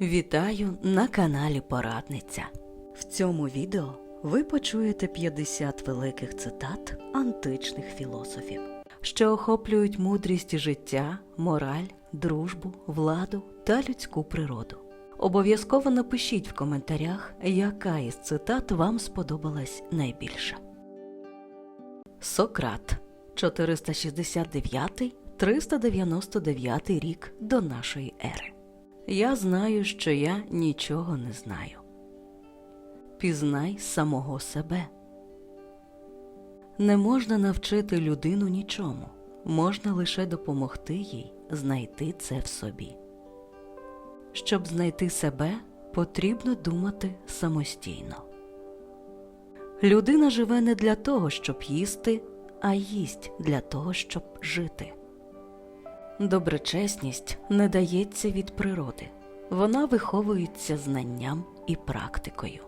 Вітаю на каналі Порадниця. В цьому відео ви почуєте 50 великих цитат античних філософів, що охоплюють мудрість життя, мораль, дружбу, владу та людську природу. Обов'язково напишіть в коментарях, яка із цитат вам сподобалась найбільше. Сократ 469-399 рік до нашої ери. Я знаю, що я нічого не знаю. Пізнай самого себе. Не можна навчити людину нічому, можна лише допомогти їй знайти це в собі. Щоб знайти себе, потрібно думати самостійно. Людина живе не для того, щоб їсти, а їсть для того, щоб жити. Доброчесність не дається від природи, вона виховується знанням і практикою.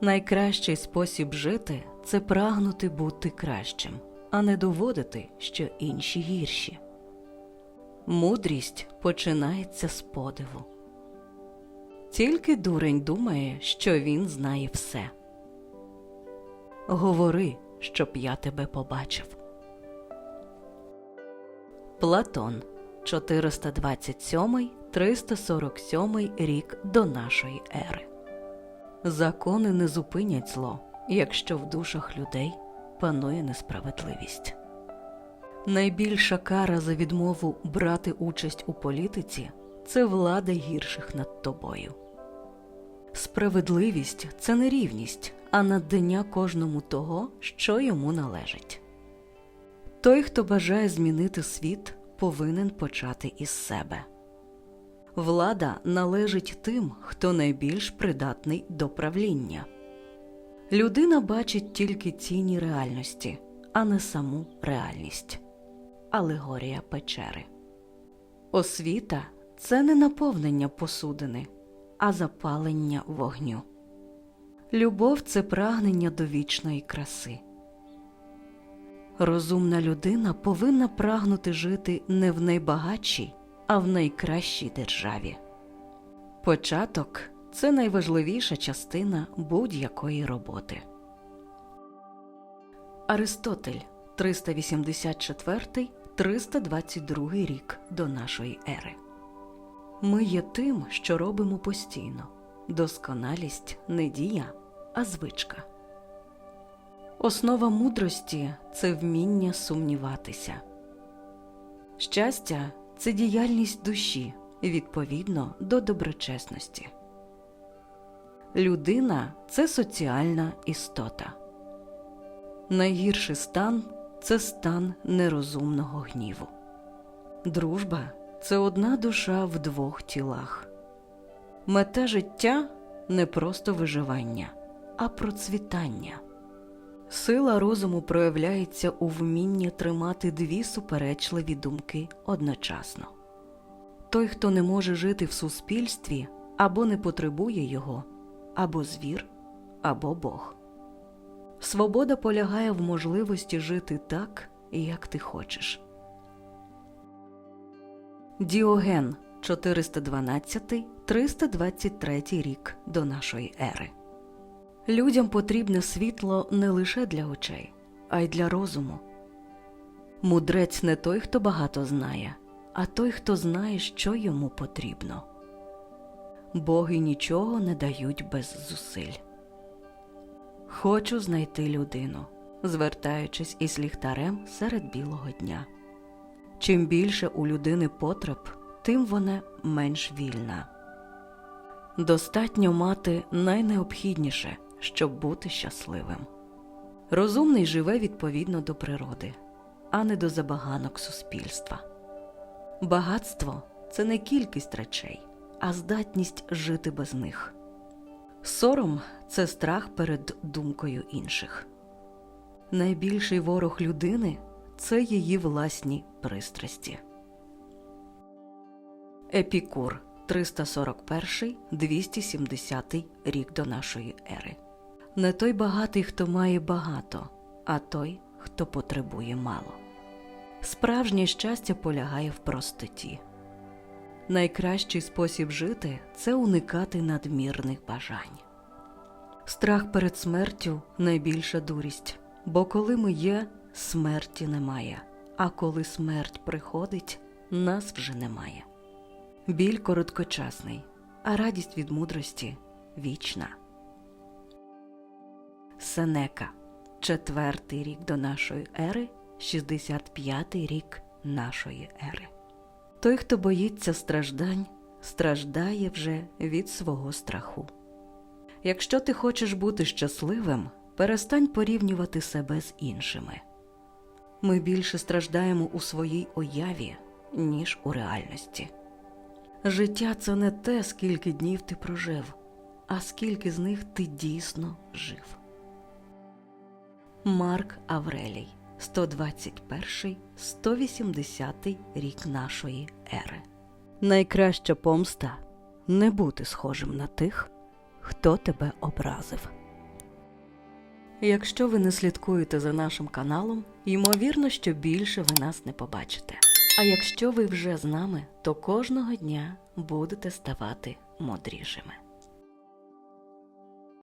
Найкращий спосіб жити це прагнути бути кращим, а не доводити, що інші гірші. Мудрість починається з подиву. Тільки дурень думає, що він знає все. Говори, щоб я тебе побачив. Платон 427-347 рік до нашої ери. Закони не зупинять зло, якщо в душах людей панує несправедливість. Найбільша кара за відмову брати участь у політиці це влада гірших над тобою. Справедливість це не рівність, а надання кожному того, що йому належить. Той, хто бажає змінити світ, повинен почати із себе. Влада належить тим, хто найбільш придатний до правління. Людина бачить тільки тіні реальності, а не саму реальність. Алегорія печери. Освіта це не наповнення посудини, а запалення вогню. Любов це прагнення до вічної краси. Розумна людина повинна прагнути жити не в найбагатшій, а в найкращій державі. Початок це найважливіша частина будь-якої роботи. Аристотель 384-322 рік до нашої ери. Ми є тим, що робимо постійно. Досконалість не дія, а звичка. Основа мудрості це вміння сумніватися. Щастя це діяльність душі відповідно до доброчесності. Людина це соціальна істота. Найгірший стан це стан нерозумного гніву. Дружба це одна душа в двох тілах. Мета життя не просто виживання, а процвітання. Сила розуму проявляється у вмінні тримати дві суперечливі думки одночасно. Той, хто не може жити в суспільстві або не потребує його, або звір, або Бог. Свобода полягає в можливості жити так, як ти хочеш. Діоген 412-323 рік до нашої ери. Людям потрібне світло не лише для очей, а й для розуму. Мудрець не той, хто багато знає, а той, хто знає, що йому потрібно. Боги нічого не дають без зусиль. Хочу знайти людину, звертаючись із ліхтарем серед білого дня. Чим більше у людини потреб, тим вона менш вільна. Достатньо мати найнеобхідніше, щоб бути щасливим. Розумний живе відповідно до природи, а не до забаганок суспільства. Багатство це не кількість речей, а здатність жити без них. Сором це страх перед думкою інших. Найбільший ворог людини це її власні пристрасті. Епікур 341-270 рік до нашої ери. Не той багатий, хто має багато, а той, хто потребує мало. Справжнє щастя полягає в простоті. Найкращий спосіб жити це уникати надмірних бажань. Страх перед смертю найбільша дурість, бо коли ми є, смерті немає, а коли смерть приходить, нас вже немає. Біль короткочасний, а радість від мудрості вічна. Сенека, четвертий рік до нашої ери, 65-й рік нашої ери. Той, хто боїться страждань, страждає вже від свого страху. Якщо ти хочеш бути щасливим, перестань порівнювати себе з іншими. Ми більше страждаємо у своїй уяві, ніж у реальності. Життя це не те, скільки днів ти прожив, а скільки з них ти дійсно жив. Марк Аврелій, 121-180 рік нашої ери. Найкраща помста не бути схожим на тих, хто тебе образив. Якщо ви не слідкуєте за нашим каналом, ймовірно, що більше ви нас не побачите. А якщо ви вже з нами, то кожного дня будете ставати мудрішими.